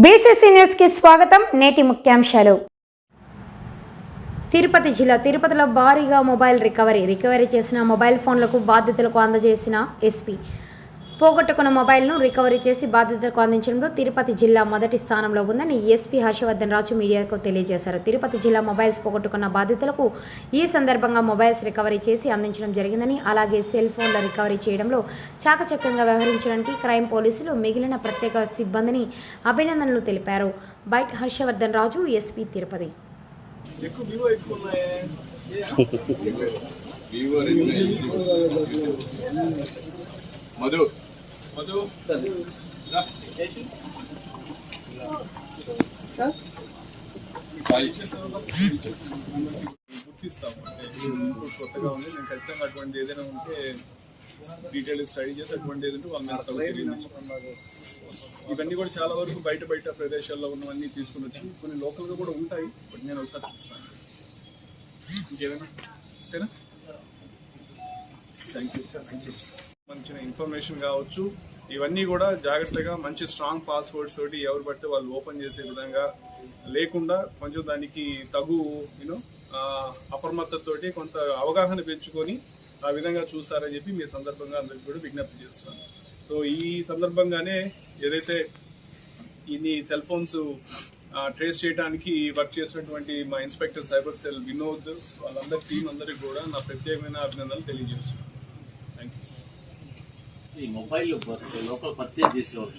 BCC న్యూస్కి స్వాగతం నేటి ముఖ్యాంశాలు. తిరుపతి జిల్లా తిరుపతిలో భారీగా మొబైల్ రికవరీ రికవరీ చేసిన మొబైల్ ఫోన్లకు బాధితులకు అందజేసిన ఎస్పీ. పోగొట్టుకున్న మొబైల్ను రికవరీ చేసి బాధితులకు అందించడంలో తిరుపతి జిల్లా మొదటి స్థానంలో ఉందని ఎస్పీ హర్షవర్ధన్ రాజు మీడియాకు తెలియజేశారు. తిరుపతి జిల్లా మొబైల్స్ పోగొట్టుకున్న బాధితులకు ఈ సందర్భంగా మొబైల్స్ రికవరీ చేసి అందించడం జరిగిందని అలాగే సెల్ ఫోన్ల రికవరీ చేయడంలో చాకచక్యంగా వ్యవహరించడానికి క్రైమ్ పోలీసులు మిగిలిన ప్రత్యేక సిబ్బందిని అభినందనలు తెలిపారు. Byte Harshavardhan Raju SP Tirupati. Madhu sir. రా. సాయి అంటే కొత్తగా ఉంది నేను ఖచ్చితంగా అటువంటి ఏదైనా ఉంటే డీటెయిల్ స్టడీ చేసి అటువంటి ఏదంటే ఇవన్నీ కూడా చాలా వరకు బయట బయట ప్రదేశాల్లో ఉన్నవన్నీ తీసుకుని వచ్చి కొన్ని లోకల్గా కూడా ఉంటాయి బట్ నేను ఒకసారి చూస్తాను. ఇంకేదైనా ఓకేనా thank you thank you information కావచ్చు. ఇవన్నీ కూడా జాగ్రత్తగా మంచి స్ట్రాంగ్ పాస్వర్డ్స్ తోటి ఎవరు పడితే వాళ్ళు ఓపెన్ చేసే విధంగా లేకుండా కొంచెం దానికి తగు యూనో అప్రమత్తతోటి కొంత అవగాహన పెంచుకొని ఆ విధంగా చూస్తారని చెప్పి మీ సందర్భంగా అందరికి కూడా విజ్ఞప్తి చేస్తున్నాను. సో ఈ సందర్భంగానే ఏదైతే ఇన్ని సెల్ ఫోన్స్ ట్రేస్ చేయడానికి వర్క్ చేసినటువంటి మా ఇన్స్పెక్టర్ సైబర్ సెల్ వినోద్ వాళ్ళందరి టీం అందరికి కూడా నా ప్రత్యేకమైన అభినందనలు తెలియజేస్తున్నాను. థ్యాంక్ యూ ఈ మొబైల్ లోకల్ పర్చేజ్ చేసేవాళ్ళు